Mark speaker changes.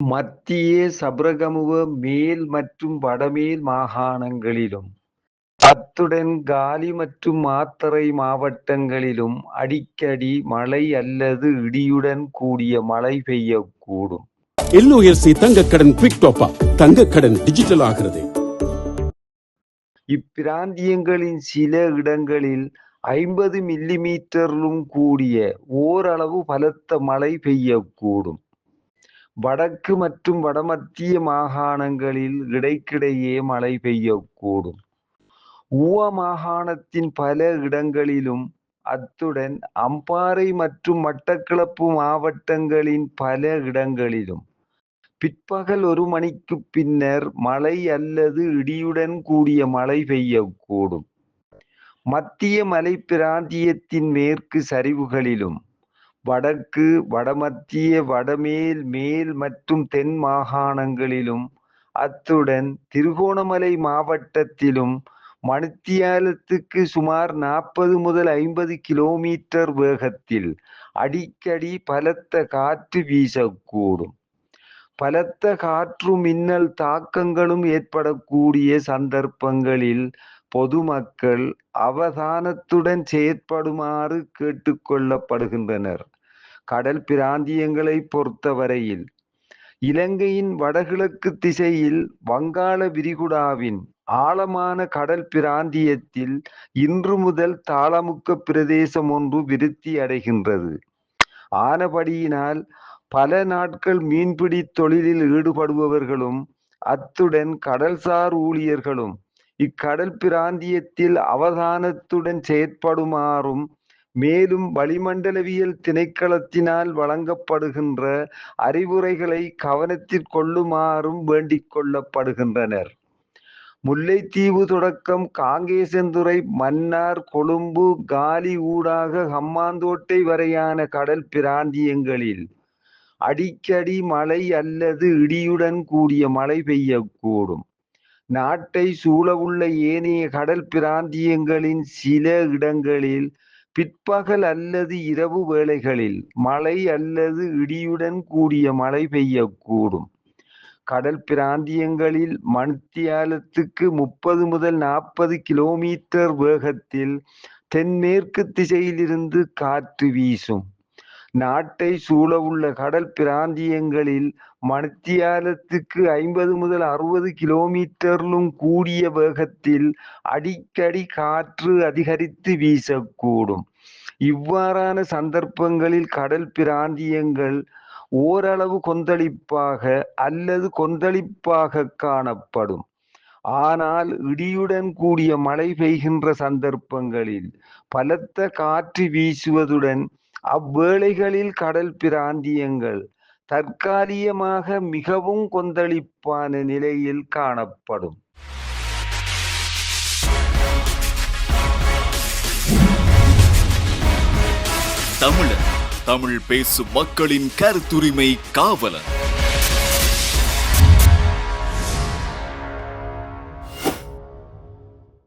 Speaker 1: மத்திய சப்ரகமுவ மேல் மற்றும் வடமேல் மாகாணங்களிலும் அத்துடன் காலி மற்றும் மாத்தறை மாவட்டங்களிலும் அடிக்கடி மழை அல்லது இடியுடன் கூடிய மழை பெய்யக்கூடும்.
Speaker 2: எல்ஓஎல்சி தங்கக்கடன் குவிக் டாப் அப் தங்கக்கடன் டிஜிட்டல் ஆகிறது
Speaker 1: இப்பிராந்தியங்களின் சில இடங்களில் ஐம்பது மில்லிமீட்டரிலும் கூடிய ஓரளவு பலத்த மழை பெய்யக்கூடும். வடக்கு மற்றும் வடமத்திய மாகாணங்களில் இடைக்கிடையே மழை பெய்யக்கூடும். ஊவ மாகாணத்தின் பல இடங்களிலும் அத்துடன் அம்பாறை மற்றும் மட்டக்களப்பு மாவட்டங்களின் பல இடங்களிலும் பிற்பகல் ஒரு மணிக்கு பின்னர் மழை அல்லது இடியுடன் கூடிய மழை பெய்யக்கூடும். மத்திய மலை பிராந்தியத்தின் மேற்கு சரிவுகளிலும் வடக்கு வடமத்திய வடமேல் மேல் மற்றும் தென் மாகாணங்களிலும் அத்துடன் திருகோணமலை மாவட்டத்திலும் மணித்தியாலத்துக்கு சுமார் நாற்பது முதல் ஐம்பது கிலோமீட்டர் வேகத்தில் அடிக்கடி பலத்த காற்று வீசக்கூடும். பலத்த காற்று மின்னல் தாக்கங்களும் ஏற்படக்கூடிய சந்தர்ப்பங்களில் பொதுமக்கள் அவதானத்துடன் செயற்படுமாறு கேட்டுக்கொள்ளப்படுகின்றனர் கடல் பிராந்தியங்களை பொறுத்தவரையில் இலங்கையின் வடகிழக்கு திசையில் வங்காள விரிகுடாவின் ஆழமான கடல் பிராந்தியத்தில் இன்று முதல் தாளமுக்க பிரதேசம் ஒன்று விருத்தி அடைகின்றது. ஆனபடியினால் பல நாட்கள் மீன்பிடி தொழிலில் ஈடுபடுபவர்களும் அத்துடன் கடல்சார் ஊழியர்களும் இக்கடல் பிராந்தியத்தில் அவதானத்துடன் செயற்படுமாறும் மேலும் வளிமண்டலவியல் திணைக்களத்தினால் வழங்கப்படுகின்ற அறிவுரைகளை கவனத்தில் கொள்ளுமாறும் வேண்டிக் கொள்ளப்படுகின்றனர். முல்லைத்தீவு தொடக்கம் காங்கேசந்துறை மன்னார் கொழும்பு காலி ஊடாக ஹம்மாந்தோட்டை வரையான கடல் பிராந்தியங்களில். அடிக்கடி மழை அல்லது இடியுடன் கூடிய மழை பெய்யக்கூடும். நாட்டை சூழவுள்ள ஏனைய கடல் பிராந்தியங்களின் சில இடங்களில் பிற்பகல் அல்லது இரவு வேளைகளில் மழை அல்லது இடியுடன் கூடிய மழை பெய்யக்கூடும். கடல் பிராந்தியங்களில் மணித்தியாலத்துக்கு முப்பது முதல் நாற்பது கிலோமீட்டர் வேகத்தில் தென்மேற்கு திசையிலிருந்து காற்று வீசும். நாட்டை சூழவுள்ள கடல் பிராந்தியங்களில் மணித்தியாலத்துக்கு ஐம்பது முதல் அறுபது கிலோமீட்டரிலும் கூடிய வேகத்தில் அடிக்கடி காற்று அதிகரித்து வீசக்கூடும். இவ்வாறான சந்தர்ப்பங்களில் கடல் பிராந்தியங்கள் ஓரளவு கொந்தளிப்பாக அல்லது கொந்தளிப்பாக காணப்படும். ஆனால் இடியுடன் கூடிய மழை பெய்கின்ற சந்தர்ப்பங்களில் பலத்த காற்று வீசுவதுடன் அவ்வேளைகளில் கடல் பிராந்தியங்கள் தற்காலிகமாக மிகவும் கொந்தளிப்பான நிலையில் காணப்படும்.
Speaker 3: தமிழர் தமிழ் பேசும் மக்களின் கருத்துரிமை காவலர்